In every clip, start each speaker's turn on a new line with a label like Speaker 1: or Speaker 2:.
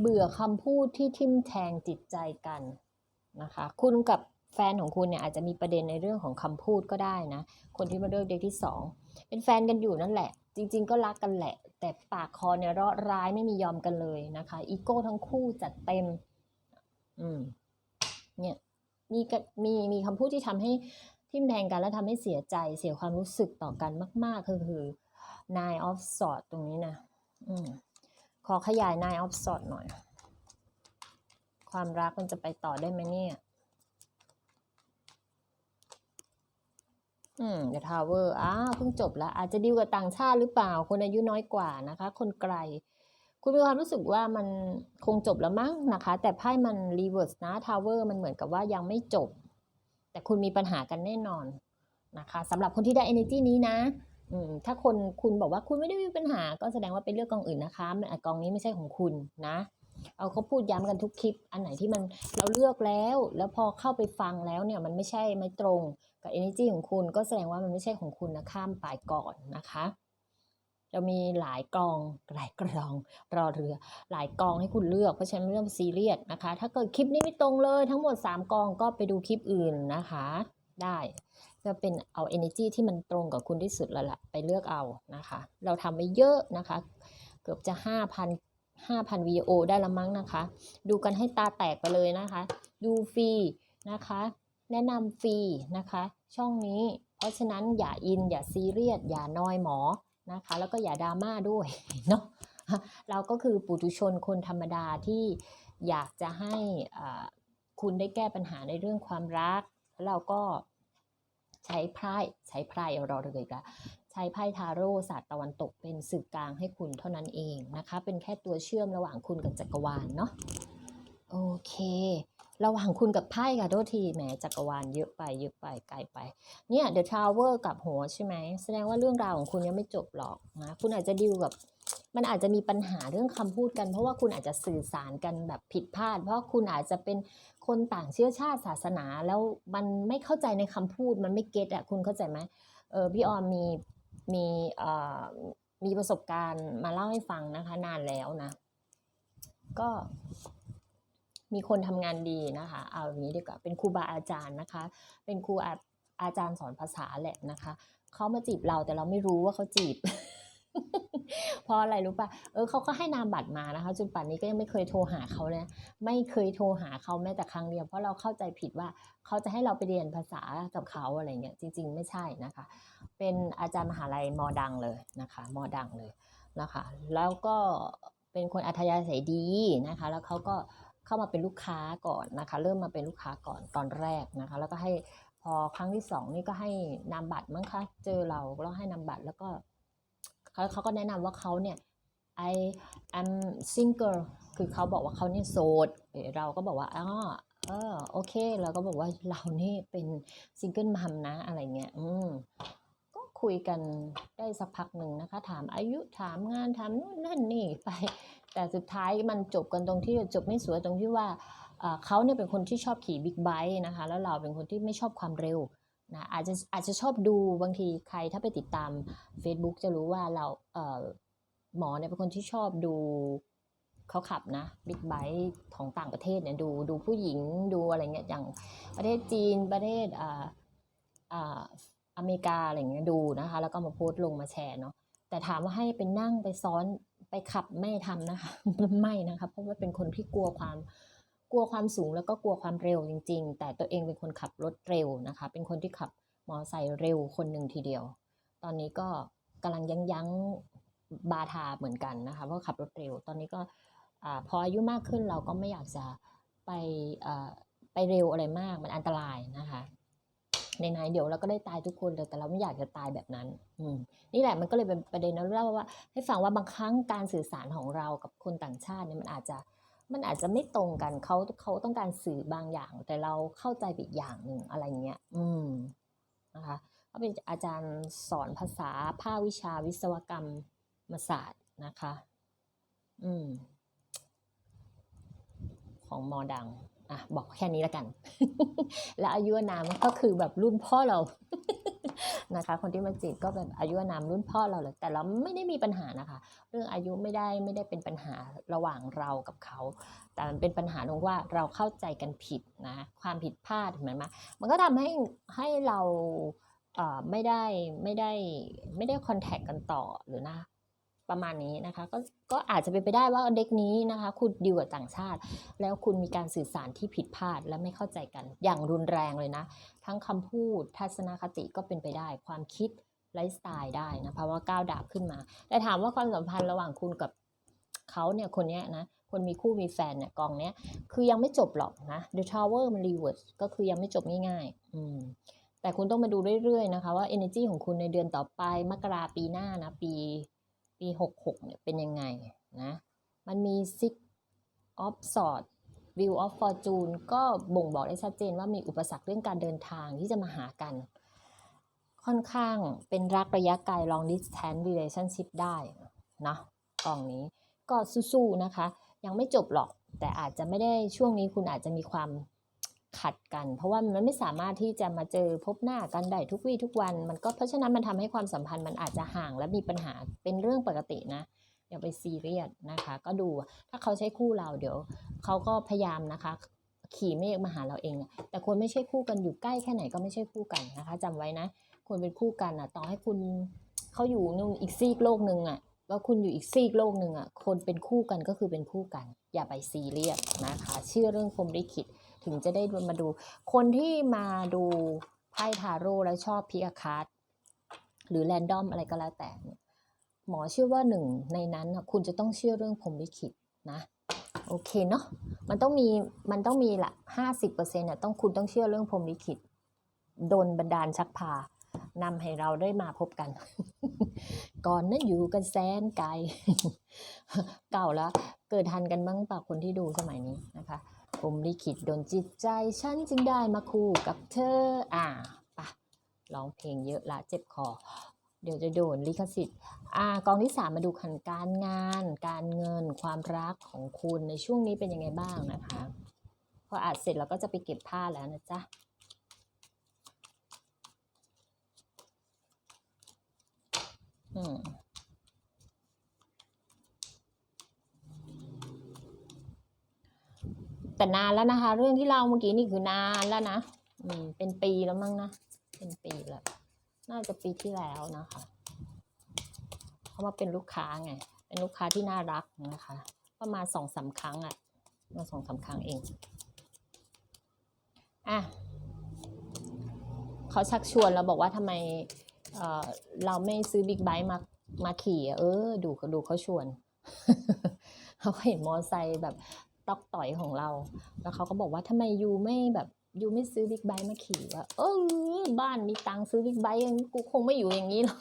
Speaker 1: เบื่อคำพูดที่ทิมแทงจิตใจกันนะคะคุณกับแฟนของคุณเนี่ยอาจจะมีประเด็นในเรื่องของคำพูดก็ได้นะคนที่มาเลือกเด็กที่สองเป็นแฟนกันอยู่นั่นแหละ จริง ๆ ก็รักกันแหละ แต่ปากคอเนี่ยราะร้ายไม่มียอมกันเลยนะคะอีโก้ทั้งคู่จัดเต็มอืมเนี่ยมีมีมีคำพูดที่ทำให้ทิมแทงกันแล้วทำให้เสียใจเสียความรู้สึกต่อกันมาก ๆ คือคือ nine of swords ตรงนี้นะอืม อขยาย nine of swords หน่อย ความรักมันจะไปต่อได้ไหมเนี่ย อืม The Tower อ้าเพิ่งจบแล้ว อาจจะดีลกับต่างชาติหรือเปล่า คนอายุน้อยกว่านะคะ คนไกล คุณมีความรู้สึกว่ามันคงจบแล้วมั้งนะคะ แต่ไพ่มัน reverse นะ Tower มันเหมือนกับว่ายังไม่จบ แต่คุณมีปัญหากันแน่นอนนะคะสำหรับคนที่ได้ energy นี้นะ อืมถ้าคนคุณบอกว่าคุณไม่ได้มีปัญหา ก็แสดงว่าไปเลือกกองอื่นนะคะมันอะกองนี้ไม่ใช่ของคุณนะ เอาเขาพูดย้ำกันทุกคลิป อันไหนที่มันเราเลือกแล้ว แล้วพอเข้าไปฟังแล้วเนี่ยมันไม่ใช่ไม่ตรงกับ energy ของคุณ ก็แสดงว่ามันไม่ใช่ของคุณนะข้ามไปก่อนนะคะเรามีหลายกองหลายกรองรอเรือ หลายกองให้คุณเลือก เพราะฉะนั้นไม่ต้องซีเรียสนะคะ ถ้าเกิดคลิปนี้ไม่ตรงเลยทั้งหมด 3 กองก็ไปดูคลิปอื่นนะคะ ได้ก็เป็นเอา energy ที่มันตรงกับคุณที่สุดแล้วล่ะไปเลือกเอานะคะ เราทำไปเยอะนะคะ เกือบจะ 5,000 5,000วิดีโอได้ละมั้งนะคะ ดูกันให้ตาแตกไปเลยนะคะ ดูฟรีนะคะ แนะนำฟรีนะคะ ช่องนี้ เพราะฉะนั้นอย่าอิน อย่าซีเรียส อย่านอยหมอนะคะ แล้วก็อย่าดราม่าด้วยเนาะ เราก็คือปุถุชนคนธรรมดาที่อยากจะให้คุณได้แก้ปัญหาในเรื่องความรัก แล้วเราก็ ใช้ไพ่ใช้ไพ่เอาเราเลยละใช้ไพ่ทาโร่ศาสตร์ตะวันตกเป็นสื่อกลางให้คุณเท่านั้นเองนะคะ เป็นแค่ตัวเชื่อมระหว่างคุณกับจักรวาลเนาะโอเค ระหว่างคุณกับไพ่ค่ะโทษทีแหมจักรวาลเยอะไปเยอะไปไกลไป เนี่ย The Tower กับหัวใช่ไหมแสดงว่าเรื่องราวของคุณยังไม่จบหรอกนะคุณอาจจะดิวกับ มันอาจจะมีปัญหาเรื่องคำพูดกัน เพราะว่าคุณอาจจะสื่อสารกันแบบผิดพลาด เพราะคุณอาจจะเป็นคนต่างเชื้อชาติศาสนา แล้วมันไม่เข้าใจในคำพูดมันไม่เก็ตอะคุณเข้าใจไหมเออพี่ออมมีมีเอ่อมีประสบการณ์มาเล่าให้ฟังนะคะ นานแล้วนะ ก็มีคนทำงานดีนะคะ เอาอย่างนี้ดีกว่า เป็นครูบาอาจารย์นะคะ เป็นครูอาอาจารย์สอนภาษาแหละนะคะ เขามาจีบเราแต่เราไม่รู้ว่าเขาจีบ เพราะอะไรรู้ปะเออเขาก็ให้นามบัตรมานะคะจนป่านนี้ก็ยังไม่เคยโทรหาเขาเลยไม่เคยโทรหาเขาแม้แต่ครั้งเดียวเพราะเราเข้าใจผิดว่าเขาจะให้เราไปเรียนภาษากับเขาอะไรเงี้ยจริง ๆ ไม่ใช่นะคะ เป็นอาจารย์มหาลัยมอดังเลยนะคะมอดังเลยนะคะ แล้วก็เป็นคนอัธยาศัยดีนะคะ แล้วเขาก็เข้ามาเป็นลูกค้าก่อนนะคะ เริ่มมาเป็นลูกค้าก่อนตอนแรกนะคะ แล้วก็ให้พอครั้งที่สองนี่ก็ให้นามบัตรมั้งคะเจอเราแล้วให้นามบัตรแล้วก็ เขาเขาก็แนะนำว่าเขาเนี่ย I am single คือเขาบอกว่าเขาเนี่ยโสด เราก็บอกว่าอ๋อเออโอเคเราก็บอกว่าเรานี่เป็นซิงเกิลมัมนะอะไรเงี้ย อืมก็คุยกันได้สักพักหนึ่งนะคะ ถามอายุถามงานถามนู่นนั่นนี่ไป แต่สุดท้ายมันจบกันตรงที่จบไม่สวยตรงที่ว่าเขาเนี่ยเป็นคนที่ชอบขี่บิ๊กไบค์นะคะ แล้วเราเป็นคนที่ไม่ชอบความเร็ว นะอาจจะอาจจะชอบดูบางทีใครถ้าไปติดตาม Facebook จะรู้ว่าเราเออหมอเนี่ยเป็นคนที่ชอบดูเขาขับนะบิ๊กไบค์ของต่างประเทศเนี่ยดูดูผู้หญิงดูอะไรเงี้ยอย่างประเทศจีนประเทศอ่าอ่าอเมริกาอะไรเงี้ยดูนะคะ แล้วก็มาโพสต์ลงมาแชร์เนาะแต่ถามว่าให้ไปนั่งไปซ้อนไปขับไม่ทำนะคะไม่นะคะ เพราะว่าเป็นคนที่กลัวความ กลัวความสูงแล้วก็กลัวความเร็วจริง ๆ แต่ตัวเองเป็นคนขับรถเร็วนะคะ เป็นคนที่ขับมอไซค์เร็วคนหนึ่งทีเดียว ตอนนี้ก็กำลังยั้งยั้งบาทาเหมือนกันนะคะเพราะขับรถเร็ว ตอนนี้ก็อพออายุมากขึ้นเราก็ไม่อยากจะไปไปเร็วอะไรมากมันอันตรายนะคะในไหนเดี๋ยวเราก็ได้ตายทุกคนเลยแต่เราไม่อยากจะตายแบบนั้น อืนี่แหละมันก็เลยเป็นประเด็นนะเล่าว่า ให้ฟังว่าบางครั้งการสื่อสารของเรากับคนต่างชาติเนี่ยมันอาจจะ มันอาจจะไม่ตรงกันเขาเขาต้องการสื่อบางอย่าง แต่เราเข้าใจไปอีกอย่างหนึ่งอะไรเงี้ย อืมนะคะเขาเป็นอาจารย์สอนภาษาภาควิชาวิศวกรรมศาสตร์นะคะ อืม ของมอดัง อะ บอกแค่นี้แล้วกัน แล้วอายุอานามก็คือแบบรุ่นพ่อเรา นะคะ คนที่มาจีบก็เป็นอายุนามรุ่นพ่อเราเลยแต่เราไม่ได้มีปัญหานะคะ เรื่องอายุไม่ได้ไม่ได้เป็นปัญหาระหว่างเรากับเขา แต่มันเป็นปัญหาตรงว่าเราเข้าใจกันผิดนะความผิดพลาดเห็นไหมมันก็ทำให้ให้เราเอ่อไม่ได้ไม่ได้ไม่ได้คอนแทคกันต่อหรือนะ ประมาณนี้นะคะก็ก็อาจจะเป็นไปได้ว่าเด็กนี้นะคะ คุณดีลกับต่างชาติ แล้วคุณมีการสื่อสารที่ผิดพลาดและไม่เข้าใจกัน อย่างรุนแรงเลยนะ ทั้งคำพูดทัศนคติก็เป็นไปได้ ความคิดไลฟ์สไตล์ได้นะเพราะว่าก้าวดาบขึ้นมา แต่ถามว่าความสัมพันธ์ระหว่างคุณกับเขาเนี่ยคนเนี้ยนะคนมีคู่มีแฟนเนี่ยกองเนี้ยคือยังไม่จบหรอกนะ The Tower มัน reverse ก็คือยังไม่จบง่ายๆอืมแต่คุณต้องมาดูเรื่อยๆนะคะว่า energy ของคุณในเดือนต่อไปมกราปีหน้านะปี ปี 66 เนี่ยเป็นยังไงนะ มันมี six of swords view of fortune ก็บ่งบอกได้ชัดเจนว่ามีอุปสรรคเรื่องการเดินทางที่จะมาหากัน ค่อนข้างเป็นรักระยะไกล long distance relationship ได้นะกล่องนี้ก็สู้ๆนะคะ ยังไม่จบหรอกแต่อาจจะไม่ได้ช่วงนี้คุณอาจจะมีความ ขัดกัน เพราะว่ามันไม่สามารถที่จะมาเจอพบหน้ากันได้ทุกวี่ทุกวัน มันก็เพราะฉะนั้นมันทำให้ความสัมพันธ์มันอาจจะห่างและมีปัญหาเป็นเรื่องปกตินะอย่าไปซีเรียสนะคะ ก็ดูถ้าเขาใช้คู่เราเดี๋ยวเขาก็พยายามนะคะ ขี่เมฆมาหาเราเอง แต่ควรไม่ใช่คู่กันอยู่ใกล้แค่ไหนก็ไม่ใช่คู่กันนะคะจำไว้นะควรเป็นคู่กันอะต่อให้คุณเขาอยู่นู่นอีกซีกโลกหนึ่งอะแล้วคุณอยู่อีกซีกโลกหนึ่งอะคนเป็นคู่กันก็คือเป็นคู่กัน อย่าไปซีเรียสนะคะ เชื่อเรื่องพรหมลิขิต ถึงจะได้มาดู คนที่มาดูไพ่ทาโร่แล้วชอบพิกาคาร์ดหรือแรนดอมอะไรก็แล้วแต่เนี่ยหมอเชื่อว่าหนึ่งในนั้นคุณจะต้องเชื่อเรื่องพรหมลิขิตนะโอเคเนาะมันต้องมีมันต้องมีละห้าสิบเปอร์เซ็นต์น่ะต้องคุณต้องเชื่อเรื่องพรหมลิขิตโดนบันดาลชักพานำให้เราได้มาพบกัน ก่อนนั้นอยู่กันแสนไกล เก่าแล้ว เกิดทันกันบ้างปล่าคนที่ดูสมัยนี้นะคะ ผมลิขิตดนจิตใจ ฉันจึงได้มาคู่กับเธอ อ่าปะร้องเพลงเยอะละเจ็บคอ เดี๋ยวจะโดนลิขสิทธิ์ อ่ากองที่สามมาดูขันการงาน การเงิน ความรักของคุณในช่วงนี้เป็นยังไงบ้างนะคะ พออานเสร็จเราก็จะไปเก็บผ้าแล้วนะจ๊ะอืม แต่นานแล้วนะคะ เรื่องที่เล่าเมื่อกี้นี่คือนานแล้วนะอืมเป็นปีแล้วมั้งนะเป็นปีแล้วน่าจะปีที่แล้วนะคะเขามาเป็นลูกค้าไง เป็นลูกค้าที่น่ารักนะคะ ประมาณสองสามครั้งอะมาสองสามครั้งเองอะเขาชักชวนเราบอกว่าทำไมเออเราไม่ซื้อบิ๊กไบค์มามาขี่เออ ดูเขาดูเขาชวนเขาเห็นมอไซค์แบบ ตอกต่อยของเรา แล้วเขาก็บอกว่าทำไมยูไม่แบบยูไม่ซื้อบิ๊กไบค์มาขี่วะเออบ้านมีตังค์ซื้อบิ๊กไบค์ย่างกูคงไม่อยู่อย่างนี้หรอก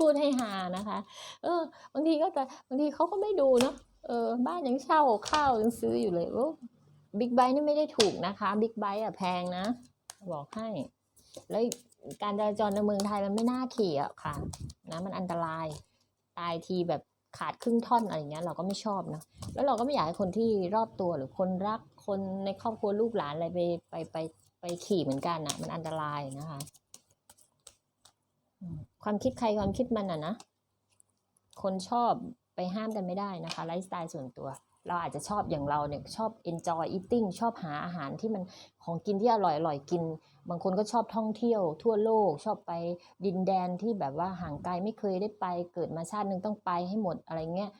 Speaker 1: พูดให้ฮานะคะ เออบางทีก็จะบางทีเขาก็ไม่ดูเนาะเออบ้านยังเช่าข้าวยังซื้ออยู่เลยโอ้บิ๊กไบค์นี่ไม่ได้ถูกนะคะบิ๊กไบค์อะแพงนะ บอกให้ แล้วการจราจรในเมืองไทยมันไม่น่าขี่อะค่ะนะมันอันตรายตายทีแบบ ขาดครึ่งท่อนอะไรเงี้ยเราก็ไม่ชอบนะแล้วเราก็ไม่อยากให้คนที่รอบตัวหรือคนรักคนในครอบครัวลูกหลานอะไรไปไปไปไปขี่เหมือนกันนะมันอันตรายนะคะความคิดใครความคิดมันอะนะคนชอบไปห้ามกันไม่ได้นะคะไลฟ์สไตล์ส่วนตัว เราอาจจะชอบอย่างเราเนี่ยชอบ enjoy eating ชอบหาอาหารที่มันของกินที่อร่อยอร่อยกิน บางคนก็ชอบท่องเที่ยว ทั่วโลกชอบไปดินแดนที่แบบว่าห่างไกลไม่เคยได้ไป เกิดมาชาตินึงต้องไปให้หมดอะไรเงี้ย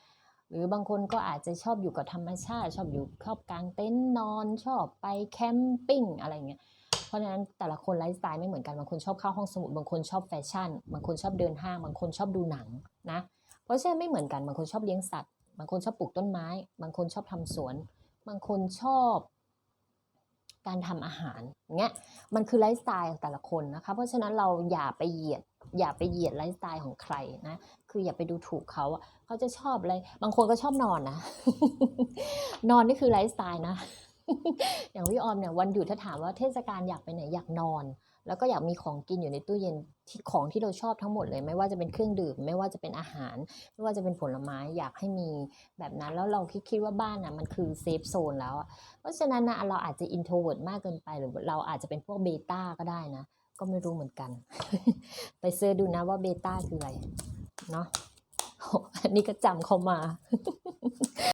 Speaker 1: หรือบางคนก็อาจจะชอบอยู่กับธรรมชาติ ชอบอยู่ชอบกางเต็นท์นอนชอบไปแคมปิ้งอะไรเงี้ยเพราะฉะนั้นแต่ละคนไลฟ์สไตล์ไม่เหมือนกันบางคนชอบเข้าห้องสมุดบางคนชอบแฟชั่น บางคนชอบเดินห้างบางคนชอบดูหนังนะ เพราะฉะนั้นไม่เหมือนกันบางคนชอบเลี้ยงสัตว์ บางคนชอบปลูกต้นไม้ บางคนชอบทำสวน บางคนชอบ การทำอาหารเงี้ยมันคือไลฟ์สไตล์ของแต่ละคนนะคะ เพราะฉะนั้นเราอย่าไปเหยียด อย่าไปเหยียดไลฟ์สไตล์ของใครนะ คืออย่าไปดูถูกเขาเขาจะชอบอะไร บางคนก็ชอบนอนนะ นอนนี่คือไลฟ์สไตล์นะ อย่างพี่ออมเนี่ยวันหยุดถ้าถามว่าเทศกาลอยากไปไหนอยากนอน แล้วก็อยากมีของกินอยู่ในตู้เย็นที่ของที่เราชอบทั้งหมดเลย ไม่ว่าจะเป็นเครื่องดื่ม ไม่ว่าจะเป็นอาหาร ไม่ว่าจะเป็นผลไม้อยากให้มีแบบนั้น แล้วเราคิดคิดว่าบ้านน่ะมันคือเซฟโซนแล้วเพราะฉะนั้นนะเราอาจจะอินโทรเวิร์ดมากเกินไปหรือเราอาจจะเป็นพวกเบต้าก็ได้นะ ก็ไม่รู้เหมือนกัน ไปเสิร์ชดูนะว่าเบต้าคืออะไรเนาะอันนี้ก็จำเขามา